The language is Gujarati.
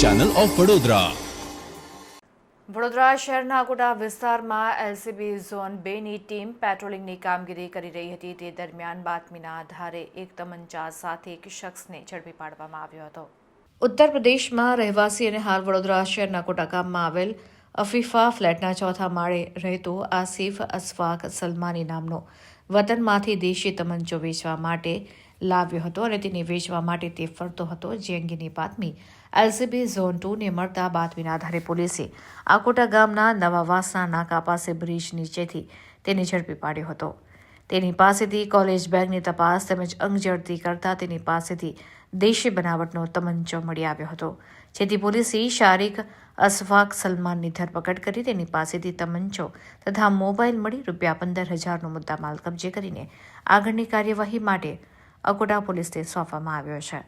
ચેનલ ઓફ વડોદરા વડોદરા શહેરના કોટા વિસ્તારમાં એલસીબી ઝોન બેની ટીમ પેટ્રોલિંગની કામગીરી કરી રહી હતી. તે દરમિયાન બાતમીના આધારે એક તમંચા સાથે એક શખ્સને ઝડપી પાડવામાં આવ્યો હતો. ઉત્તર પ્રદેશમાં રહેવાસી અને હાલ વડોદરા શહેરના કોટા ગામમાં આવેલ અફીફા ફ્લેટના ચોથા માળે રહેતો આસિફ અસફાક સલમાની નામનો વતનમાંથી દેશી તમંચો વેચવા માટે લાવ્યો હતો અને તેને વેચવા માટે તે ફરતો હતો, જે અંગેની બાતમી એલસીબી ઝોન ટુને મળતા બાતમીના આધારે પોલીસે આકોટા ગામના નવા વાસના નાકા પાસે બ્રિજ નીચેથી તેને ઝડપી પાડ્યો હતો. તેની પાસેથી કોલેજ બેગની તપાસ તેમજ અંગજડતી કરતા તેની પાસેથી દેશી બનાવટનો તમંચો મળી આવ્યો હતો, જેથી પોલીસે શારિક અસફાક સલમાનની ધરપકડ કરી તેની પાસેથી તમંચો તથા મોબાઈલ મળી રૂપિયા પંદર હજારનો મુદ્દામાલ કબજે કરીને આગળની કાર્યવાહી માટે અકોટા પોલીસને સોંપવામાં આવ્યો છે.